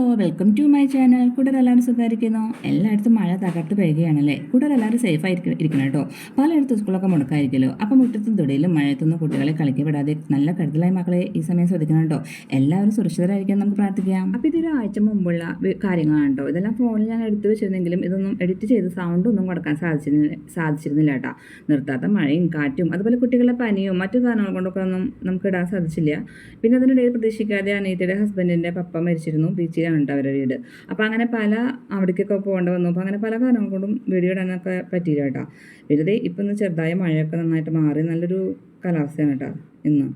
Welcome to my channel കൂടെ എല്ലാവരും സുഖമായിരിക്കുന്നു. എല്ലായിടത്തും മഴ തകർത്ത് പെയ്യുകയാണല്ലേ? കൂടെ എല്ലാവരും സേഫ് ആയിരിക്കും ഇരിക്കണം കേട്ടോ. പലയിടത്തും സ്കൂളൊക്കെ മുടക്കായിരിക്കുമല്ലോ അപ്പം മുറ്റത്തും തൊടിയിലും മഴയത്തൊന്നും കുട്ടികളെ കളിക്കി വിടാതെ നല്ല കരുതലായി മക്കളെ ഈ സമയം ശ്രദ്ധിക്കണം കേട്ടോ. എല്ലാവരും സുരക്ഷിതരായിരിക്കാൻ നമുക്ക് പ്രാർത്ഥിക്കാം. അപ്പം ഇതൊരു ആഴ്ച മുമ്പുള്ള കാര്യങ്ങളാണ് കേട്ടോ. ഇതെല്ലാം ഫോണിൽ ഞാൻ എടുത്തു വെച്ചിരുന്നെങ്കിലും ഇതൊന്നും എഡിറ്റ് ചെയ്ത് സൗണ്ട് ഒന്നും കൊടുക്കാൻ സാധിച്ചിരുന്നില്ല സാധിച്ചിരുന്നില്ല കേട്ടോ. നിർത്താത്ത മഴയും കാറ്റും അതുപോലെ കുട്ടികളുടെ പനിയും മറ്റു കാരണങ്ങൾ കൊണ്ടൊക്കെ ഒന്നും നമുക്ക് ഇടാൻ സാധിച്ചില്ല. പിന്നെ അതിനിടയിൽ പ്രതീക്ഷിക്കാതെ അനീതയുടെ ഹസ്ബൻഡിന്റെ പപ്പ മരിച്ചിരുന്നു. ബീച്ചിലാണ് കേട്ടോ അവരുടെ വീട്. അപ്പോൾ അങ്ങനെ പല അവിടേക്കൊക്കെ പോകേണ്ടി വന്നു. അപ്പോൾ അങ്ങനെ പല കാരണം കൊണ്ടും വീഡിയോ ഇടാനൊക്കെ പറ്റിയില്ല കേട്ടോ. വെറുതെ ഇപ്പം ഒന്ന് ചെറുതായ മഴയൊക്കെ നന്നായിട്ട് മാറി നല്ലൊരു കാലാവസ്ഥയാണ് കേട്ടോ ഇന്ന്.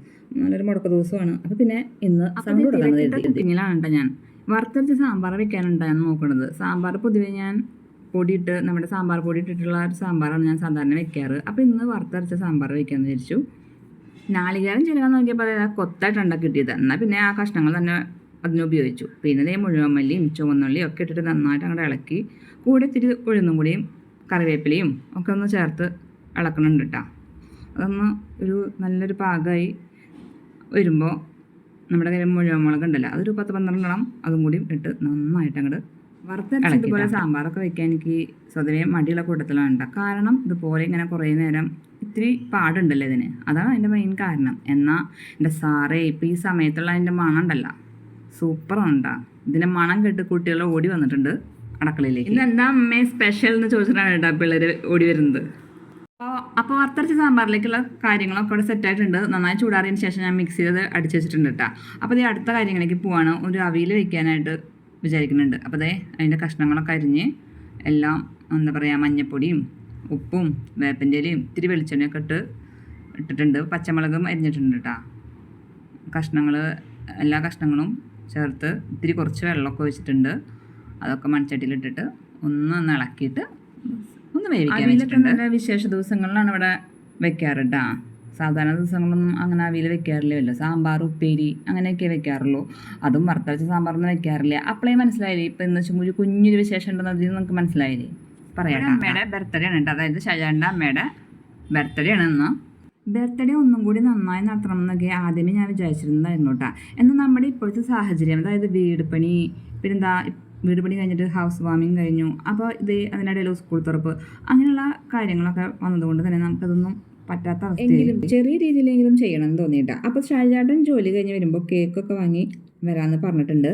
നല്ലൊരു മുടക്ക ദിവസമാണ്. അപ്പോൾ പിന്നെ ഇന്ന് സൗണ്ട് കൊടുക്കുന്നത് കുക്കിങ്ങിലാണ് കേട്ടോ ഞാൻ? വറുത്തരച്ച് സാമ്പാർ വെക്കാനുണ്ട് ഞാൻ നോക്കുന്നത് സാമ്പാർ പൊതുവേ ഞാൻ പൊടിയിട്ട് നമ്മുടെ സാമ്പാർ പൊടി ഇട്ടിട്ടുള്ള ഒരു സാമ്പാറാണ് ഞാൻ സാധാരണ വെക്കാറ്. അപ്പോൾ ഇന്ന് വറുത്തരച്ച സാമ്പാർ വെക്കാമെന്ന് വിചാരിച്ചു. നാളികേരം ചിലവാൻ നോക്കിയപ്പോൾ അതായത് കൊത്തായിട്ടുണ്ടാക്കി കിട്ടിയത്. എന്നാൽ പിന്നെ ആ കഷ്ണങ്ങൾ തന്നെ അതിന് ഉപയോഗിച്ചു പിന്നെ ഇതേ മുഴുവൻ മല്ലിയും ചുവന്നുള്ളിയും ഒക്കെ ഇട്ടിട്ട് നന്നായിട്ട് അങ്ങോട്ട് ഇളക്കി കൂടെ ഇത്തിരി ഉഴുന്നും കൂടിയും കറിവേപ്പിലയും ഒക്കെ ഒന്ന് ചേർത്ത് ഇളക്കണുണ്ട് കേട്ടോ അതൊന്ന് ഒരു നല്ലൊരു പാകമായി വരുമ്പോൾ നമ്മുടെ കയ്യിൽ മുഴുവൻ മുളക് ഉണ്ടല്ലോ അതൊരു പത്ത് പന്ത്രണ്ടെണ്ണം അതും കൂടി ഇട്ട് നന്നായിട്ട് അങ്ങോട്ട് വറുത്തരച്ച് ഇതുപോലെ സാമ്പാറൊക്കെ വെക്കാൻ എനിക്ക് സ്വതവേ മടിയുള്ള കൂട്ടത്തിലാണ് ഉണ്ടാവുക കാരണം ഇതുപോലെ ഇങ്ങനെ കുറേ നേരം ഇത്തിരി പാടുണ്ടല്ലോ ഇതിന്. അതാണ് അതിന്റെ മെയിൻ കാരണം. എന്നാൽ എന്റെ സാറേ ഇപ്പം ഈ സമയത്തുള്ള അതിന്റെ മണം ഉണ്ടല്ലോ സൂപ്പറാണ് ഇതിന്റെ മണം കെട്ട് കുട്ടികളെ ഓടി വന്നിട്ടുണ്ട് അടുക്കളയിലേക്ക്. ഇന്ന് എന്താ അമ്മേ സ്പെഷ്യൽ എന്ന് ചോദിച്ചിട്ടാണ് കേട്ടോ പിള്ളേർ ഓടി വരുന്നത്? അപ്പോൾ അപ്പോൾ വറുത്തരച്ച സാമ്പാറിലേക്കുള്ള കാര്യങ്ങളൊക്കെ ഇവിടെ സെറ്റ് ആയിട്ടുണ്ട്. നന്നായി ചൂടാറിയതിന് ശേഷം ഞാൻ മിക്സ് ചെയ്ത് അടിച്ച് വെച്ചിട്ടുണ്ട് കേട്ടോ അപ്പോൾ ഇത് അടുത്ത കാര്യങ്ങളിലേക്ക് പോവാണ്. ഒരു അവിയിൽ വെക്കാനായിട്ട് വിചാരിക്കുന്നുണ്ട്. അപ്പോൾ അതേ അതിന്റെ കഷ്ണങ്ങളൊക്കെ അരിഞ്ഞ് എല്ലാം എന്താ പറയുക മഞ്ഞപ്പൊടിയും ഉപ്പും വേപ്പന്റെ ഇലയും ഇത്തിരി വെളിച്ചെണ്ണയൊക്കെ ഇട്ട് ഇട്ടിട്ടുണ്ട്. പച്ചമുളകും അരിഞ്ഞിട്ടുണ്ട് കേട്ടോ കഷ്ണങ്ങൾ എല്ലാ കഷ്ണങ്ങളും ചേർത്ത് ഇത്തിരി കുറച്ച് വെള്ളമൊക്കെ ഒഴിച്ചിട്ടുണ്ട്. അതൊക്കെ മൺചട്ടിയിലിട്ടിട്ട് ഒന്ന് ഒന്ന് ഇളക്കിയിട്ട് ഒന്ന് വേവിക്കാൻ വെച്ചിട്ടുണ്ട്. വിശേഷ ദിവസങ്ങളിലാണ് ഇവിടെ വെക്കാറ് ട്ടാ സാധാരണ ദിവസങ്ങളൊന്നും അങ്ങനെ അവിയിൽ വെക്കാറില്ലല്ലോ. സാമ്പാർ ഉപ്പേരി അങ്ങനെയൊക്കെ വെക്കാറുള്ളൂ. അതും വറുത്തരച്ച സാമ്പാറൊന്നും വെക്കാറില്ല. അപ്പോഴേ മനസ്സിലായില്ലേ? ഇപ്പം എന്ന് വെച്ചാൽ ഒരു കുഞ്ഞൊരു വിശേഷം ഉണ്ടെന്ന് അതിൽ നമുക്ക് മനസ്സിലായില്ലേ? പറയാം അമ്മയുടെ ബർത്ത്ഡേ ആണ് കേട്ടോ. അതായത് ഷജാന്റെ അമ്മയുടെ ബർത്ത്ഡേ ആണ് ഇന്ന്. ബർത്ത്ഡേ ഒന്നും കൂടി നന്നായി നടത്തണം എന്നൊക്കെ ആദ്യമേ ഞാൻ വിചാരിച്ചിരുന്നതായിരുന്നു കേട്ടോ. എന്നാൽ നമ്മുടെ ഇപ്പോഴത്തെ സാഹചര്യം അതായത് വീട് പണി പിന്നെന്താ വീട് പണി കഴിഞ്ഞിട്ട് ഹൗസ് വാമിങ് കഴിഞ്ഞു അപ്പോൾ ഇത് അതിനിടയിൽ സ്കൂൾ തുറപ്പ് അങ്ങനെയുള്ള കാര്യങ്ങളൊക്കെ വന്നതുകൊണ്ട് തന്നെ നമുക്കതൊന്നും പറ്റാത്ത എങ്കിലും ചെറിയ രീതിയിലെങ്കിലും ചെയ്യണം എന്ന് തോന്നിയിട്ടാ. അപ്പോൾ ഷാജാട്ടൻ ജോലി കഴിഞ്ഞ് വരുമ്പോൾ കേക്കൊക്കെ വാങ്ങി വരാമെന്ന് പറഞ്ഞിട്ടുണ്ട്.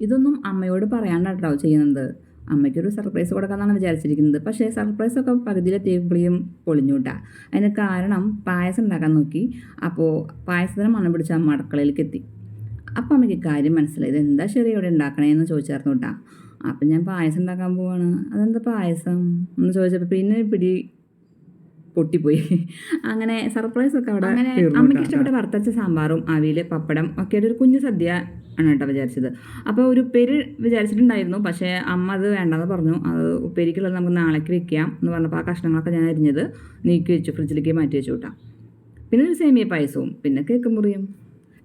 ഇതൊന്നും അമ്മയോട് പറയാണ്ടാട്ടോ ചെയ്യുന്നത്. അമ്മയ്ക്കൊരു സർപ്രൈസ് കൊടുക്കാമെന്നാണ് വിചാരിച്ചിരിക്കുന്നത്. പക്ഷേ സർപ്രൈസൊക്കെ പകുതിയിലെത്തിയപ്പോഴും പൊളിഞ്ഞുട്ടാ. അതിന് കാരണം പായസം ഉണ്ടാക്കാൻ നോക്കി. അപ്പോൾ പായസത്തിന് മണം പിടിച്ച അമ്മ അടുക്കളയിലേക്ക് എത്തി അപ്പം അമ്മയ്ക്ക് കാര്യം മനസ്സിലായി. ഇത് എന്താ ശരി ഇവിടെ ഉണ്ടാക്കണേന്ന് ചോദിച്ചായിരുന്നു കേട്ടാ അപ്പം ഞാൻ പായസം ഉണ്ടാക്കാൻ പോവാണ്. അതെന്താ പായസം? എന്ന് ചോദിച്ചപ്പോൾ പിന്നെ പിടി പൊട്ടിപ്പോയി. അങ്ങനെ സർപ്രൈസ് ഒക്കെ അവിടെ അമ്മയ്ക്ക് ഇഷ്ടപ്പെട്ട വറുത്തരച്ച സാമ്പാറും അവിയൽ പപ്പടം ഒക്കെ ഒരു കുഞ്ഞു സദ്യ ആണ് കേട്ടോ വിചാരിച്ചത്. അപ്പോൾ ഒരു ഉപ്പേരി വിചാരിച്ചിട്ടുണ്ടായിരുന്നു. പക്ഷേ അമ്മ അത് വേണ്ടെന്ന് പറഞ്ഞു. അത് ഉപ്പേരിക്കുള്ളത് നമുക്ക് നാളേക്ക് വെക്കാം എന്ന് പറഞ്ഞപ്പോൾ ആ കഷ്ണങ്ങളൊക്കെ ഞാൻ അരിഞ്ഞത് നീക്കി വെച്ചു ഫ്രിഡ്ജിലേക്ക് മാറ്റി വെച്ചു കേട്ടോ. പിന്നെ ഒരു സേമിയ പായസവും പിന്നെ കേക്ക് മുറിയും.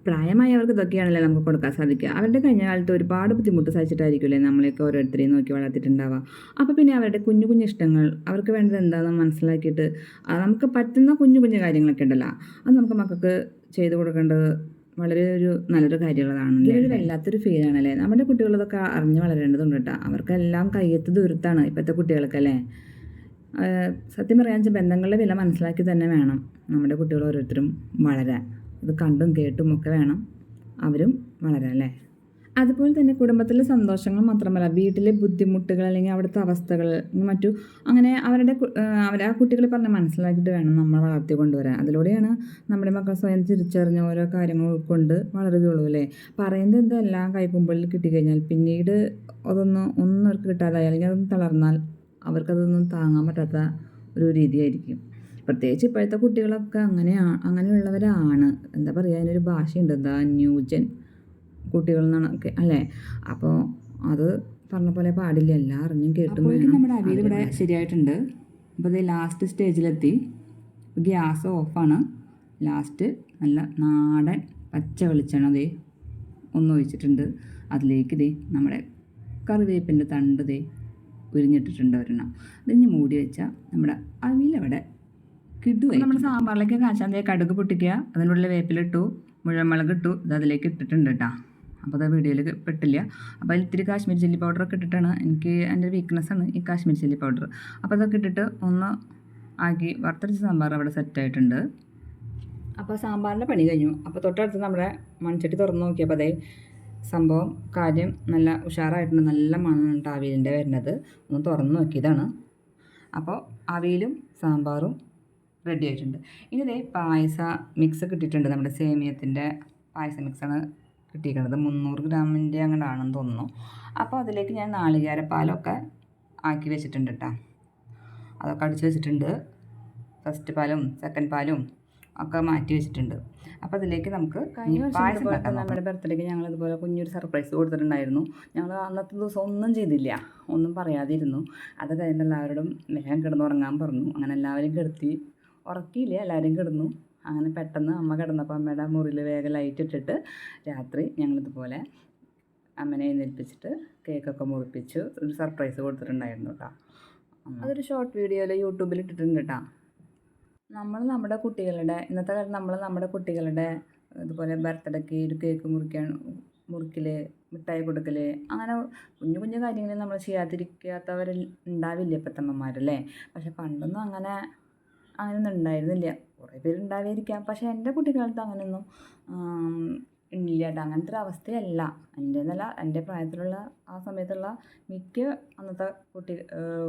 പ്രായമായവർക്ക് ഇതൊക്കെയാണല്ലോ നമുക്ക് കൊടുക്കാൻ സാധിക്കുക. അവരുടെ കഴിഞ്ഞ കാലത്ത് ഒരുപാട് ബുദ്ധിമുട്ട് സഹിച്ചിട്ടായിരിക്കുമല്ലേ നമ്മളെയൊക്കെ ഓരോരുത്തരെയും നോക്കി വളർത്തിയിട്ടുണ്ടാവുക. അപ്പോൾ പിന്നെ അവരുടെ കുഞ്ഞു കുഞ്ഞു ഇഷ്ടങ്ങൾ അവർക്ക് വേണ്ടത് എന്താണെന്ന് മനസ്സിലാക്കിയിട്ട് നമുക്ക് പറ്റുന്ന കുഞ്ഞു കുഞ്ഞു കാര്യങ്ങളൊക്കെ ഉണ്ടല്ലോ. അത് നമുക്ക് മക്കൾക്ക് ചെയ്തു കൊടുക്കേണ്ടത് വളരെ ഒരു നല്ലൊരു കാര്യമുള്ളതാണ് ഒരു വല്ലാത്തൊരു ഫീലാണല്ലേ നമ്മുടെ കുട്ടികളതൊക്കെ അറിഞ്ഞ് വളരേണ്ടതുണ്ട് കേട്ടോ. അവർക്കെല്ലാം കയ്യെത്ത് ദൂരത്താണ് ഇപ്പോഴത്തെ കുട്ടികൾക്കല്ലേ? സത്യം പറയാൻ ബന്ധങ്ങളുടെ വില മനസ്സിലാക്കി തന്നെ വേണം നമ്മുടെ കുട്ടികൾ ഓരോരുത്തരും വളരാൻ. ഇത് കണ്ടും കേട്ടും ഒക്കെ വേണം അവരും വളരാൻ അല്ലേ? അതുപോലെ തന്നെ കുടുംബത്തിലെ സന്തോഷങ്ങൾ മാത്രമല്ല വീട്ടിലെ ബുദ്ധിമുട്ടുകൾ അല്ലെങ്കിൽ അവിടുത്തെ അവസ്ഥകൾ മറ്റു അങ്ങനെ അവരുടെ അവർ ആ കുട്ടികളെ പറഞ്ഞ് മനസ്സിലാക്കിയിട്ട് വേണം നമ്മൾ വളർത്തി കൊണ്ടുവരാൻ. അതിലൂടെയാണ് നമ്മുടെ മക്കൾ സ്വയം തിരിച്ചറിഞ്ഞ ഓരോ കാര്യങ്ങൾ ഉൾക്കൊണ്ട് വളരുകയുള്ളൂ അല്ലേ? പറയുന്നത് എന്തെല്ലാം കൈക്കുമ്പിളിൽ കിട്ടിക്കഴിഞ്ഞാൽ പിന്നീട് അതൊന്നും ഒന്നും അവർക്ക് കിട്ടാതായി അല്ലെങ്കിൽ അതൊന്ന് തളർന്നാൽ അവർക്കതൊന്നും താങ്ങാൻ പറ്റാത്ത ഒരു രീതിയായിരിക്കും. പ്രത്യേകിച്ച് ഇപ്പോഴത്തെ കുട്ടികളൊക്കെ അങ്ങനെയാണ് അങ്ങനെയുള്ളവരാണ്. എന്താ പറയുക അതിനൊരു ഭാഷയുണ്ട്. എന്താ ന്യൂജൻ കുട്ടികൾ എന്നാണ് ഒക്കെ അല്ലേ? അപ്പോൾ അത് പറഞ്ഞ പോലെ പാടില്ല. എല്ലാം അറിഞ്ഞും കേട്ടും നമ്മുടെ അവിയൽ ഇവിടെ ശരിയായിട്ടുണ്ട്. അപ്പോൾ ഇത് ലാസ്റ്റ് സ്റ്റേജിലെത്തി ഗ്യാസ് ഓഫാണ് ലാസ്റ്റ് നല്ല നാടൻ പച്ച വെളിച്ചെണ്ണ ദേ ഒന്ന് ഒഴിച്ചിട്ടുണ്ട്. അതിലേക്ക് ദേ നമ്മുടെ കറിവേപ്പിന്റെ തണ്ട് ദേ ഉരിഞ്ഞിട്ടിട്ടുണ്ട് ഒരെണ്ണം. ഇതിഞ്ഞ് മൂടി വെച്ചാൽ നമ്മുടെ അവിയലവിടെ കിട്ടുക നമ്മൾ സാമ്പാറിലേക്ക് കാച്ചാൻ കടുക് പൊട്ടിക്കുക. അതിനുള്ളിൽ വേപ്പിലിട്ടു മുഴുവൻ മുളക് ഇട്ടു. ഇത് അതിലേക്ക് ഇട്ടിട്ടുണ്ട് കേട്ടോ. അപ്പോൾ അത് വീഡിയോയിൽ പെട്ടില്ല. അപ്പോൾ ഇത്തിരി കാശ്മീർ ചില്ലി പൗഡർ ഒക്കെ ഇട്ടിട്ടാണ് എനിക്ക് എന്റെ വീക്ക്നെസ്സാണ് ഈ കാശ്മീർ ചില്ലി പൗഡർ അപ്പോൾ അതൊക്കെ ഇട്ടിട്ട് ഒന്ന് ആക്കി വറുത്തരച്ച സാമ്പാർ അവിടെ സെറ്റ് ആയിട്ടുണ്ട്. അപ്പോൾ സാമ്പാറിന്റെ പണി കഴിഞ്ഞു. അപ്പോൾ തൊട്ടടുത്ത് നമ്മുടെ മൺചട്ടി തുറന്ന് നോക്കിയപ്പോൾ അതേ സംഭവം കാര്യം നല്ല ഉഷാറായിട്ടുണ്ട്. നല്ല മണ്ണുണ്ട് അവിയലിന്റെ വരുന്നത്. ഒന്ന് തുറന്ന് നോക്കിയതാണ്. അപ്പോൾ അവിയലും സാമ്പാറും റെഡി ആയിട്ടുണ്ട്. ഇനി ഇതേ പായസ മിക്സ് കിട്ടിയിട്ടുണ്ട്. നമ്മുടെ സേമിയത്തിന്റെ പായസ മിക്സാണ് കിട്ടിയിരിക്കുന്നത്. മുന്നൂറ് ഗ്രാമിന്റെ അങ്ങോട്ടാണെന്ന് തോന്നുന്നു. അപ്പോൾ അതിലേക്ക് ഞാൻ നാളികേരപ്പാലൊക്കെ ആക്കി വെച്ചിട്ടുണ്ട് കേട്ടോ. അതൊക്കെ അടിച്ച് വെച്ചിട്ടുണ്ട്. ഫസ്റ്റ് പാലും സെക്കൻഡ് പാലും ഒക്കെ മാറ്റി വെച്ചിട്ടുണ്ട്. അപ്പോൾ അതിലേക്ക് നമുക്ക് പായസം നമ്മുടെ ബർത്ത്ഡേക്ക് ഞങ്ങൾ ഇതുപോലെ കുഞ്ഞൊരു സർപ്രൈസ് കൊടുത്തിട്ടുണ്ടായിരുന്നു. ഞങ്ങൾ അന്നത്തെ ദിവസം ഒന്നും ചെയ്തില്ല. ഒന്നും പറയാതിരുന്നു. അത് കഴിഞ്ഞ് എല്ലാവരോടും വേഗം കിടന്നുറങ്ങാൻ പറഞ്ഞു. അങ്ങനെ എല്ലാവരും കിടത്തി ഉറക്കിയില്ല എല്ലാവരും കിടന്നു. അങ്ങനെ പെട്ടെന്ന് അമ്മ കിടന്നപ്പോൾ അമ്മയുടെ മുറിയിൽ വേഗം ലൈറ്റ് ഇട്ടിട്ട് രാത്രി ഞങ്ങളിതുപോലെ അമ്മനെ എഴുന്നേൽപ്പിച്ചിട്ട് കേക്കൊക്കെ മുറിപ്പിച്ച്. ഒരു സർപ്രൈസ് കൊടുത്തിട്ടുണ്ടായിരുന്നു കേട്ടോ. അതൊരു ഷോർട്ട് വീഡിയോയിൽ യൂട്യൂബിൽ ഇട്ടിട്ടുണ്ട് കേട്ടോ. നമ്മൾ നമ്മുടെ കുട്ടികളുടെ ഇന്നത്തെ കാലത്ത് നമ്മൾ നമ്മുടെ കുട്ടികളുടെ ഇതുപോലെ ബർത്ത്ഡേക്ക് ഒരു കേക്ക് മുറിക്കാൻ മുറിക്കൽ മിഠായി കൊടുക്കൽ അങ്ങനെ കുഞ്ഞു കുഞ്ഞു കാര്യങ്ങൾ നമ്മൾ ചെയ്യാതിരിക്കാത്തവർ ഉണ്ടാവില്ല ഇപ്പോഴത്തെ അമ്മമാരല്ലേ പക്ഷെ പണ്ടൊന്നും അങ്ങനെ അങ്ങനെയൊന്നും ഉണ്ടായിരുന്നില്ല. കുറേ പേര് ഉണ്ടാവിയിരിക്കാം പക്ഷേ എന്റെ കുട്ടിക്കാലത്ത് അങ്ങനെയൊന്നും ഇല്ല കേട്ടോ. അങ്ങനത്തെ ഒരു അവസ്ഥയല്ല. എന്റെ എന്നല്ല എന്റെ പ്രായത്തിലുള്ള ആ സമയത്തുള്ള മിക്ക അന്നത്തെ കുട്ടി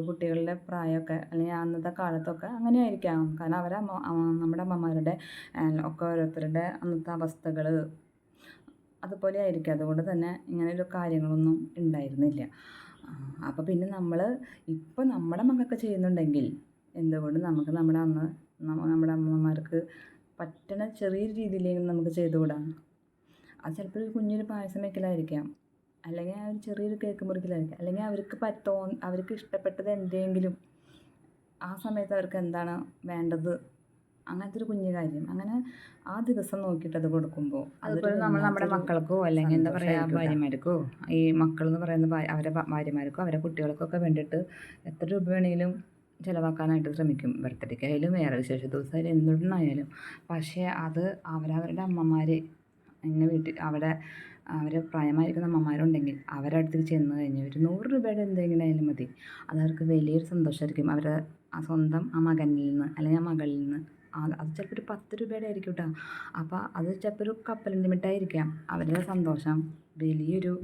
കുട്ടികളുടെ പ്രായമൊക്കെ അല്ലെങ്കിൽ അന്നത്തെ കാലത്തൊക്കെ അങ്ങനെ ആയിരിക്കാം കാരണം അവരെ നമ്മുടെ അമ്മമാരുടെ ഒക്കെ ഓരോരുത്തരുടെ അന്നത്തെ അവസ്ഥകൾ അതുപോലെ ആയിരിക്കും. അതുകൊണ്ട് തന്നെ ഇങ്ങനെയൊരു കാര്യങ്ങളൊന്നും ഉണ്ടായിരുന്നില്ല. അപ്പോൾ പിന്നെ നമ്മൾ ഇപ്പം നമ്മുടെ മക്കൾക്ക് ചെയ്യുന്നുണ്ടെങ്കിൽ എന്തുകൊണ്ട് നമുക്ക് നമ്മുടെ അമ്മ നമ്മ- നമ്മുടെ അമ്മമാർക്ക് പറ്റണ ചെറിയൊരു രീതിയിലെങ്കിലും നമുക്ക് ചെയ്തു ചെയ്തുകൂടാ ആ ചിലപ്പോൾ ഒരു കുഞ്ഞൊരു പായസം വെക്കലായിരിക്കാം. അല്ലെങ്കിൽ ആ ഒരു ചെറിയൊരു കേക്ക് മുറിക്കലായിരിക്കാം. അല്ലെങ്കിൽ അവർക്ക് പറ്റോ അവർക്ക് ഇഷ്ടപ്പെട്ടത് എന്തെങ്കിലും ആ സമയത്ത് അവർക്ക് എന്താണ് വേണ്ടത്? അങ്ങനത്തെ ഒരു കുഞ്ഞു കാര്യം. അങ്ങനെ ആ ദിവസം നോക്കിയിട്ട് അത് കൊടുക്കുമ്പോൾ അതുപോലെ നമ്മൾ നമ്മുടെ മക്കൾക്കോ അല്ലെങ്കിൽ എന്താ പറയുക ഭാര്യമാർക്കോ ഈ മക്കൾ എന്ന് പറയുന്ന അവരെ ഭാര്യമാർക്കോ അവരെ കുട്ടികൾക്കൊക്കെ വേണ്ടിയിട്ട് എത്ര രൂപ വേണമെങ്കിലും ചിലവാക്കാനായിട്ട് ശ്രമിക്കും. ബർത്ത്ഡേക്ക് ആയാലും വേറെ വിശേഷ ദിവസമായാലും എന്തുടനായാലും പക്ഷേ അത് അവരവരുടെ അമ്മമാർ എന്നെ വീട്ടിൽ അവിടെ അവരെ പ്രായമായിരിക്കുന്ന അമ്മമാരുണ്ടെങ്കിൽ അവരുടെ അടുത്തേക്ക് ചെന്ന് കഴിഞ്ഞാൽ ഒരു നൂറ് രൂപയുടെ എന്തെങ്കിലും ആയാലും മതി. അതവർക്ക് വലിയൊരു സന്തോഷമായിരിക്കും അവരുടെ ആ സ്വന്തം ആ മകനിൽ നിന്ന് അല്ലെങ്കിൽ ആ മകളിൽ നിന്ന് അത് ചിലപ്പോൾ ഒരു പത്ത് രൂപയുടെ ആയിരിക്കും കേട്ടോ അപ്പോൾ അത് ചിലപ്പോൾ ഒരു കപ്പലിന്റെ മിഠായിരിക്കാം അവരുടെ സന്തോഷം വലിയൊരു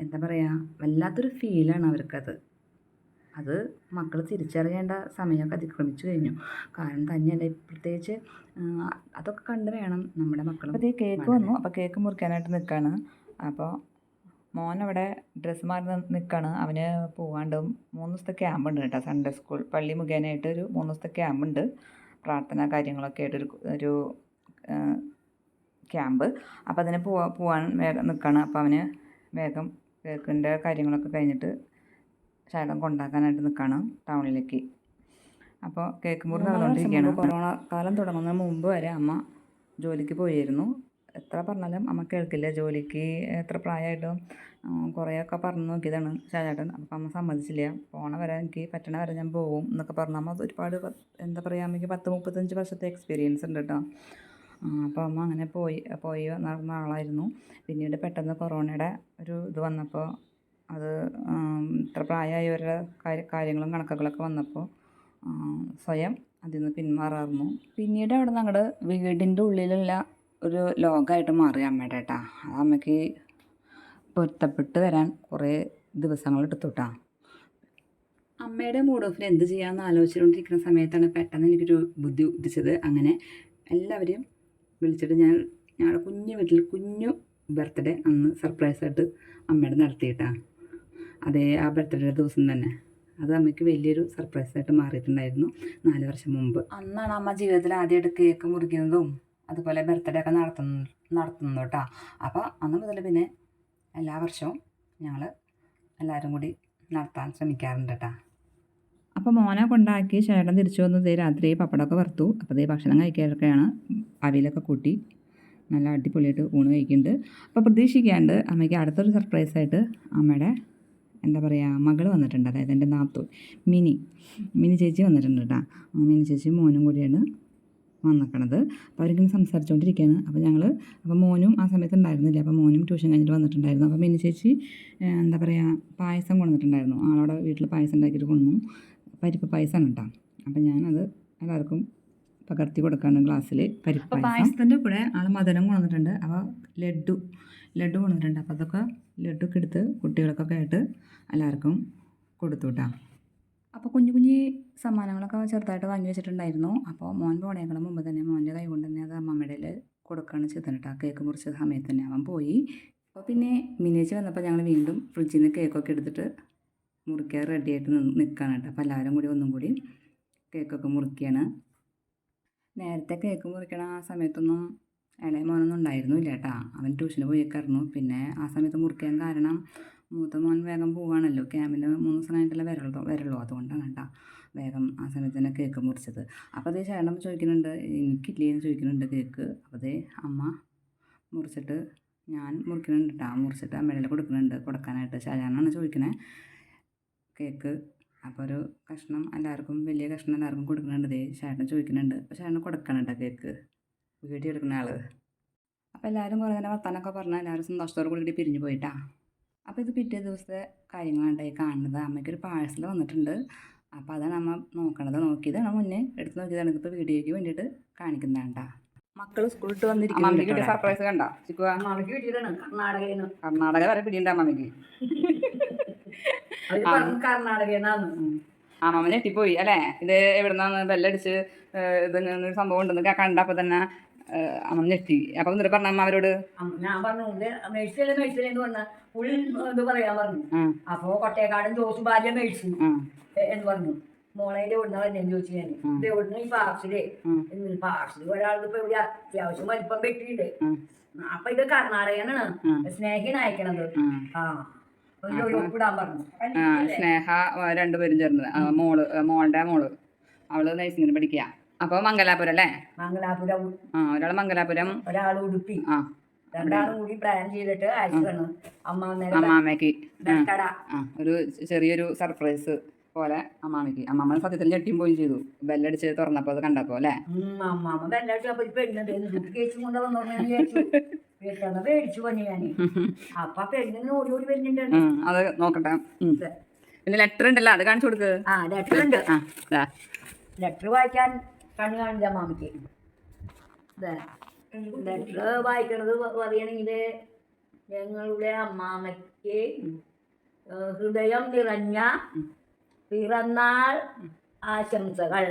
എന്താ പറയുക വല്ലാത്തൊരു ഫീലാണ് അവർക്കത്. അത് മക്കൾ തിരിച്ചറിയേണ്ട സമയമൊക്കെ അതിക്രമിച്ചു കഴിഞ്ഞു. കാരണം തന്നെയല്ല പ്രത്യേകിച്ച് അതൊക്കെ കണ്ട് വേണം നമ്മുടെ മക്കൾ അപ്പോൾ കേക്ക് വന്നു. അപ്പോൾ കേക്ക് മുറിക്കാനായിട്ട് നിൽക്കുകയാണ് അപ്പോൾ മോൻ അവിടെ ഡ്രസ്സ് മാറി നിൽക്കുകയാണ് അവന് പോവാണ്ട് മൂന്ന് ദിവസത്തെ ക്യാമ്പ് ഉണ്ട് കേട്ടോ സൺഡേ സ്കൂൾ പള്ളി മുഖേനയായിട്ട് ഒരു മൂന്ന് ദിവസത്തെ ക്യാമ്പ് ഉണ്ട്. പ്രാർത്ഥന കാര്യങ്ങളൊക്കെ ആയിട്ടൊരു ഒരു ഒരു ക്യാമ്പ് അപ്പോൾ അതിന് പോവാൻ വേഗം നിൽക്കുകയാണ് അപ്പോൾ അവന് വേഗം കേക്കിന്റെ കാര്യങ്ങളൊക്കെ കഴിഞ്ഞിട്ട് ശകലം കൊണ്ടാക്കാനായിട്ട് നിൽക്കുകയാണ് ടൗണിലേക്ക്. അപ്പോൾ കേക്ക് മുറി നടന്നുകൊണ്ടിരിക്കുകയാണ് കൊറോണ കാലം തുടങ്ങുന്നതിന് മുമ്പ് വരെ അമ്മ ജോലിക്ക് പോയിരുന്നു. എത്ര പറഞ്ഞാലും അമ്മ കേൾക്കില്ല ജോലിക്ക് എത്ര പ്രായമായിട്ടും കുറേയൊക്കെ പറഞ്ഞു നോക്കിയതാണ് ഷാജേട്ടൻ. അപ്പം അമ്മ സമ്മതിച്ചില്ല. പോണ വരെ എനിക്ക് പറ്റണ വരെ ഞാൻ പോകും എന്നൊക്കെ പറഞ്ഞു. അമ്മ ഒരുപാട് എന്താ പറയുക അമ്മയ്ക്ക് പത്ത് മുപ്പത്തഞ്ച് വർഷത്തെ എക്സ്പീരിയൻസ് ഉണ്ട് കേട്ടോ അപ്പോൾ അമ്മ അങ്ങനെ പോയി പോയി നടന്ന ആളായിരുന്നു. പിന്നീട് പെട്ടെന്ന് കൊറോണയുടെ ഒരു ഇത് വന്നപ്പോൾ അത് ഇത്ര പ്രായമായവരുടെ കാര്യ കാര്യങ്ങളും കണക്കുകളൊക്കെ വന്നപ്പോൾ സ്വയം അതിൽ നിന്ന് പിന്മാറായിരുന്നു പിന്നീട് അവിടെ നിന്ന് അങ്ങോട്ട് വീടിന്റെ ഉള്ളിലുള്ള ഒരു ലോകമായിട്ട് മാറി അമ്മയുടെ കേട്ടാ അത് അമ്മയ്ക്ക് പൊരുത്തപ്പെട്ട് വരാൻ കുറേ ദിവസങ്ങൾ എടുത്തുട്ടാ അമ്മയുടെ മൂഡ് ഓഫിൽ എന്ത് ചെയ്യാമെന്ന് ആലോചിച്ചുകൊണ്ടിരിക്കുന്ന സമയത്താണ് പെട്ടെന്ന് എനിക്കൊരു ബുദ്ധി ഉദിച്ചത്. അങ്ങനെ എല്ലാവരെയും വിളിച്ചിട്ട് ഞാൻ ഞങ്ങളുടെ കുഞ്ഞു വീട്ടിൽ കുഞ്ഞു ബർത്ത്ഡേ അന്ന് സർപ്രൈസായിട്ട് അമ്മയുടെ നടത്തിയിട്ടാ. അതേ ആ ബർത്ത്ഡേ ദിവസം തന്നെ. അത് അമ്മയ്ക്ക് വലിയൊരു സർപ്രൈസ് ആയിട്ട് മാറിയിട്ടുണ്ടായിരുന്നു നാല് വർഷം മുമ്പ്. അന്നാണ് അമ്മ ജീവിതത്തിൽ ആദ്യമായിട്ട് കേക്ക് മുറിക്കുന്നതും അതുപോലെ ബർത്ത്ഡേ ഒക്കെ നടത്തുന്നു നടത്തുന്നു കേട്ടോ. അപ്പോൾ അന്ന് മുതൽ പിന്നെ എല്ലാ വർഷവും ഞങ്ങൾ എല്ലാവരും കൂടി നടത്താൻ ശ്രമിക്കാറുണ്ട് കേട്ടോ. അപ്പോൾ മോനെ കൊണ്ടാക്കി ചേട്ടൻ തിരിച്ചു വന്ന്. ദേ രാത്രി പപ്പടമൊക്കെ വറുത്തു. അപ്പോൾ ഇതേ ഭക്ഷണം കഴിക്കാറൊക്കെയാണ് അവിയിലൊക്കെ കൂട്ടി നല്ല അടിപൊളിയായിട്ട് ഊണ് കഴിക്കുന്നുണ്ട്. അപ്പോൾ പ്രതീക്ഷിക്കാണ്ട് അമ്മയ്ക്ക് അടുത്തൊരു സർപ്രൈസായിട്ട് അമ്മയുടെ എന്താ പറയുക മകൾ വന്നിട്ടുണ്ട്. അതായത് എന്റെ നാത്തൂൻ മിനി. മിനി ചേച്ചി വന്നിട്ടുണ്ട് കേട്ടോ. മിനി ചേച്ചി മോനും കൂടിയാണ് വന്നിക്കണത്. അപ്പോൾ അവരിങ്ങനെ സംസാരിച്ചുകൊണ്ടിരിക്കുകയാണ് അപ്പോൾ ഞങ്ങൾ അപ്പോൾ മോനും ആ സമയത്ത് ഉണ്ടായിരുന്നില്ല. അപ്പോൾ മോനും ട്യൂഷൻ കഴിഞ്ഞിട്ട് വന്നിട്ടുണ്ടായിരുന്നു. അപ്പോൾ മിനി ചേച്ചി എന്താ പറയുക പായസം കൊണ്ടുവന്നിട്ടുണ്ടായിരുന്നു. ആളവിടെ വീട്ടിൽ പായസം ഉണ്ടാക്കിയിട്ട് കൊണ്ടു പരിപ്പ് പായസമാണ് കേട്ടോ. അപ്പോൾ ഞാനത് എല്ലാവർക്കും പകർത്തി കൊടുക്കാണ് ഗ്ലാസ്സിൽ പരിപ്പ് പായസം. പായസത്തിന്റെ കൂടെ ആൾ മധുരം കൊണ്ടുവന്നിട്ടുണ്ട്. അപ്പോൾ ലഡു ലഡു കൊണ്ടുവന്നിട്ടുണ്ട് അപ്പോൾ അതൊക്കെ ലഡു ഒക്കെ എടുത്ത് കുട്ടികൾക്കൊക്കെ ആയിട്ട് എല്ലാവർക്കും കൊടുത്തു കേട്ടോ അപ്പോൾ കുഞ്ഞു കുഞ്ഞു സമ്മാനങ്ങളൊക്കെ ചെറുതായിട്ട് വാങ്ങി വെച്ചിട്ടുണ്ടായിരുന്നു. അപ്പോൾ മോൻ പോണേക്കാളും മുമ്പ് തന്നെ മോന്റെ കൈ കൊണ്ട് തന്നെ അത് അമ്മമ്മയുടെ കൊടുക്കുകയാണ് ചെയ്തത് കേട്ടോ കേക്ക് മുറിച്ച സമയത്ത് തന്നെ അവൻ പോയി. അപ്പോൾ പിന്നെ മിനിയേച്ചി വന്നപ്പോൾ ഞങ്ങൾ വീണ്ടും ഫ്രിഡ്ജിൽ നിന്ന് കേക്കൊക്കെ എടുത്തിട്ട് മുറിക്കാൻ റെഡിയായിട്ട് നിൽക്കുകയാണ് കേട്ടോ അപ്പോൾ എല്ലാവരും കൂടി ഒന്നും കൂടി കേക്കൊക്കെ മുറിക്കുകയാണ് നേരത്തെ കേക്ക് മുറിക്കണ ആ സമയത്തൊന്നും ഇളയ മോനൊന്നും ഉണ്ടായിരുന്നില്ല കേട്ടാ അവൻ ട്യൂഷന് പോയേക്കായിരുന്നു പിന്നെ ആ സമയത്ത് മുറിക്കാൻ കാരണം മൂത്ത മോൻ വേഗം പോവാണല്ലോ. ക്യാമ്പിന് മൂന്ന് ദിവസം കഴിഞ്ഞിട്ടല്ലേ വരള്ളൂ വരള്ളൂ. അതുകൊണ്ടാണ് കേട്ടോ വേഗം ആ സമയത്ത് തന്നെ കേക്ക് മുറിച്ചത്. അപ്പോൾ അതേ ചേട്ടൻ ചോദിക്കുന്നുണ്ട് എനിക്കില്ലേ എന്ന് ചോദിക്കുന്നുണ്ട് കേക്ക്. അപ്പോൾ അതേ അമ്മ മുറിച്ചിട്ട് ഞാൻ മുറിക്കുന്നുണ്ട് കേട്ടോ മുറിച്ചിട്ട് അമ്മയുടെ കൊടുക്കുന്നുണ്ട് കൊടുക്കാനായിട്ട്. ഷാജാനാണ് ചോദിക്കുന്നത് കേക്ക്. അപ്പോൾ ഒരു കഷ്ണം എല്ലാവർക്കും വലിയ കഷ്ണം എല്ലാവർക്കും കൊടുക്കുന്നുണ്ട് ദേ. ചേട്ടൻ ചോദിക്കുന്നുണ്ട്. അപ്പോൾ ചേട്ടന് കൊടുക്കണം കേട്ടോ കേക്ക്. വീഡിയോ എടുക്കുന്ന ആൾ അപ്പോൾ എല്ലാവരും കുറേ നേരം വർത്താനൊക്കെ പറഞ്ഞാൽ എല്ലാവരും സന്തോഷത്തോടെ കൂടി പിരിഞ്ഞു പോയിട്ടാ. അപ്പോൾ ഇത് പിറ്റേ ദിവസത്തെ കാര്യങ്ങളാണ് ഈ കാണുന്നത്. അമ്മയ്ക്കൊരു പാഴ്സൽ വന്നിട്ടുണ്ട്. അപ്പോൾ അതാണ് അമ്മ നോക്കണത്. നോക്കിയതാണ് മുന്നേ എടുത്ത് നോക്കിയതാണ്. ഇതിപ്പോൾ വീഡിയോയ്ക്ക് വേണ്ടിയിട്ട് കാണിക്കുന്നതാണ്ടാ. മക്കൾ സ്കൂളിട്ട് വന്നിരിക്കും സർപ്രൈസ് കണ്ട? കർണാടക വരെ പിടിയുണ്ട് കർണാടകയിൽ നിന്നാണ് ഞെട്ടിപ്പോയി അല്ലേ? ഇത് എവിടുന്നാന്ന് ബെല്ലടിച്ച് ഇത് സംഭവം ഉണ്ടെന്ന് കണ്ടപ്പോൾ തന്നെ അമ്മ ഞെട്ടി അപ്പം എന്നിട്ട് പറഞ്ഞ അമ്മ അവരോട് ഞാൻ പറഞ്ഞു മേടിച്ചല്ലേ മേടിച്ചല്ലേ എന്ന് പറഞ്ഞ പുള്ളി ഇത് പറയാൻ പറഞ്ഞു. അപ്പൊ കൊട്ടേക്കാടൻ ജോസ് ഭാര്യ മേടിച്ചു എന്ന് പറഞ്ഞു. മോളേന്റെ ഇവിടുന്ന് വരുന്നതെന്ന് ചോദിച്ചു ഞാൻ ഇത് എവിടുന്ന ഈ പാർസൽ. പാർസൽ ഒരാൾക്ക് ഇപ്പൊ ഇവിടെ അത്യാവശ്യം വലിപ്പം പെട്ടിട്ടുണ്ട്. ഉം. അപ്പൊ ഇത് കർണാടകനാണ് സ്നേഹിന് അയക്കണത്. ആ. സ്നേഹ രണ്ടുപേരും ചേർന്നത് മോൾ മോളുടെ മോൾ. അവൾ നഴ്സിംഗിന് പഠിക്കുക അപ്പോൾ മംഗലാപുരം അല്ലേ? മംഗലാപുരം. ആ ഒരാൾ മംഗലാപുരം. ഒരാൾ ഉടുപ്പി ആ. രണ്ടാളും കൂടി പ്ലാൻ ചെയ്തിട്ട് അമ്മാമ്മയ്ക്ക്. ആ ഒരു ചെറിയൊരു സർപ്രൈസ് പോലെ അമ്മാമ്മക്ക് അമ്മാമ്മ സത്യത്തിൽ ഞെട്ടിയും പോയി ചെയ്തു. ബെല്ലടിച്ച് തുറന്നപ്പോ അത് കണ്ടപ്പോ അല്ലേ? അമ്മാമ്മ അത് നോക്കട്ടെ. പിന്നെ ലെറ്റർ ഉണ്ടല്ലോ അത് കാണിച്ചു കൊടുക്ക്. ആ ലെറ്റർ ഉണ്ട്. ലെറ്റർ വായിക്കാൻ കണ്ണു കാണില്ല മാമിക്ക്. ലെറ്റർ വായിക്കണത് പറയുകയാണെങ്കിൽ ഞങ്ങളുടെ അമ്മാമയ്ക്ക് ഹൃദയം നിറഞ്ഞ പിറന്നാൾ ആശംസകൾ.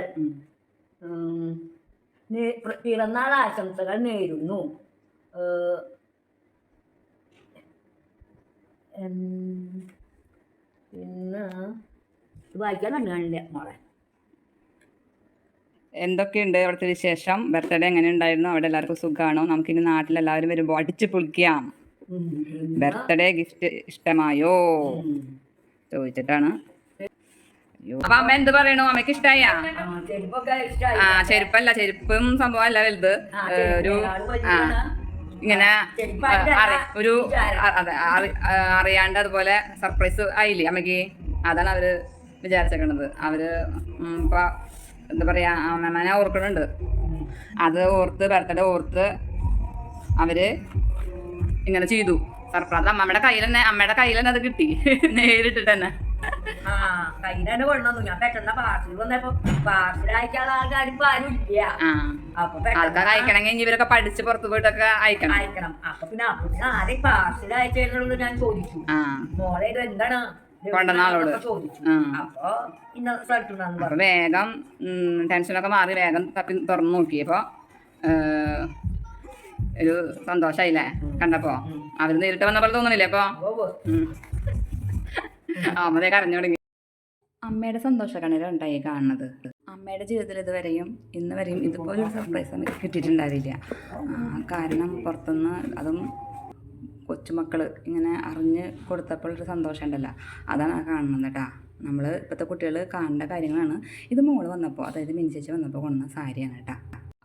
പിറന്നാൾ ആശംസകൾ നേരുന്നു. പിന്നെ വായിക്കാൻ കണ്ണു കാണില്ല മോളെ. എന്തൊക്കെയുണ്ട് അവിടുത്തെ വിശേഷം? ബർത്ത്ഡേ എങ്ങനെ ഉണ്ടായിരുന്നു? അവിടെ എല്ലാവർക്കും സുഖമാണോ നമുക്കിനി നാട്ടിലെല്ലാവരും വരുമ്പോൾ അടിച്ചു പൊളിക്കാം. ബർത്ത്ഡേ ഗിഫ്റ്റ് ഇഷ്ടമായോ. ചോദിച്ചിട്ടാണ്. അപ്പൊ അമ്മ എന്ത് പറയണു? അമ്മയ്ക്ക് ഇഷ്ടായ? ആ, ചെരുപ്പല്ല. ചെരുപ്പും സംഭവം അല്ല വലുത് ഒരു ആ ഇങ്ങനെ ഒരു അറിയാണ്ട് അതുപോലെ സർപ്രൈസ് ആയില്ലേ അമ്മയ്ക്ക് അതാണ് അവർ വിചാരിച്ചേക്കണത്. അവർ ഇപ്പൊ എന്താ പറയാ അമ്മമ്മനെ ഓർക്കണുണ്ട്. അത് ഓർത്ത് ബർത്ത്ഡേ ഓർത്ത് അവർ ഇങ്ങനെ ചെയ്തു. സർപ്രൈസ് അമ്മയുടെ കയ്യിൽ തന്നെ അമ്മയുടെ കയ്യിൽ തന്നെ അത് കിട്ടി. നേരിട്ടിട്ട് തന്നെ. ആ കയ്യിലാണ് കൊണ്ടുവന്നു. ഞാൻ പെട്ടെന്ന് പാർസൽ വന്നപ്പോ പാർസൽ അയക്കാനുള്ള ആൾക്കാർ ഇപ്പൊ ആരും ഇല്ല. അപ്പൊ ആൾക്കാർ അയക്കണമെങ്കിൽ ഇനി ഇവരൊക്കെ പഠിച്ച് പുറത്ത് പോയിട്ടൊക്കെ അയക്കണം. അയക്കണം. അപ്പൊ പിന്നെ അപ്പൊ ആരെ പാർസൽ അയച്ചു ഞാൻ ചോദിച്ചു. മോളെ ഇത് എന്താണ്? ആ. അപ്പൊ ഇന്ന സ്ഥലത്തുണ്ടെന്ന് പറഞ്ഞു. വേഗം ടെൻഷനൊക്കെ മാറി വേഗം തപ്പി തുറന്നു നോക്കിയപ്പോ ഒരു സന്തോഷായില്ലേ കണ്ടപ്പോ? അവർ നേരിട്ട് വന്ന പോലെ തോന്നണില്ലേ അപ്പൊ? അമ്മതേ കരഞ്ഞു തുടങ്ങി. അമ്മയുടെ സന്തോഷ കണ്ണീര് ഉണ്ടായി കാണുന്നത്. അമ്മയുടെ ജീവിതത്തിൽ ഇതുവരെയും ഇന്ന് വരെയും ഇതുപോലൊരു സർപ്രൈസ് കിട്ടിയിട്ടുണ്ടാവില്ല. കാരണം പുറത്തുനിന്ന് അതും കൊച്ചുമക്കൾ ഇങ്ങനെ അറിഞ്ഞ് കൊടുത്തപ്പോൾ ഒരു സന്തോഷം ഉണ്ടല്ലോ അതാണ് ആ കാണുന്നത് കേട്ടോ നമ്മൾ ഇപ്പോഴത്തെ കുട്ടികൾ കാണേണ്ട കാര്യങ്ങളാണ്. ഇത് മോൾ വന്നപ്പോൾ അതായത് മിനി ചേച്ചി വന്നപ്പോൾ കൊണ്ടുവന്ന സാരിയാണ് കേട്ടാ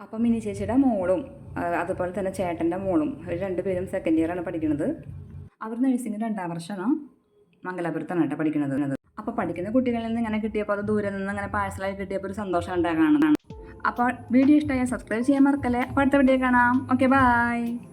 അപ്പം മിനി ചേച്ചിയുടെ മോളും അതുപോലെ തന്നെ ചേട്ടന്റെ മോളും അവർ രണ്ടുപേരും സെക്കൻഡ് ഇയറാണ് പഠിക്കുന്നത് അവർ നഴ്സിംഗ് രണ്ടാം വർഷമാണ് മംഗലാപുരത്താണ് കേട്ടോ പഠിക്കുന്നത് അപ്പോൾ പഠിക്കുന്ന കുട്ടികളിൽ നിന്ന് ഇങ്ങനെ കിട്ടിയപ്പോൾ അത് ദൂരെ നിന്ന് ഇങ്ങനെ പാഴ്സലായി കിട്ടിയപ്പോൾ ഒരു സന്തോഷം ഉണ്ടാകാനാണ് അപ്പോൾ വീഡിയോ ഇഷ്ടമായാൽ സബ്സ്ക്രൈബ് ചെയ്യാൻ മറക്കല്ലേ? അടുത്ത വീഡിയോ കാണാം. Okay bye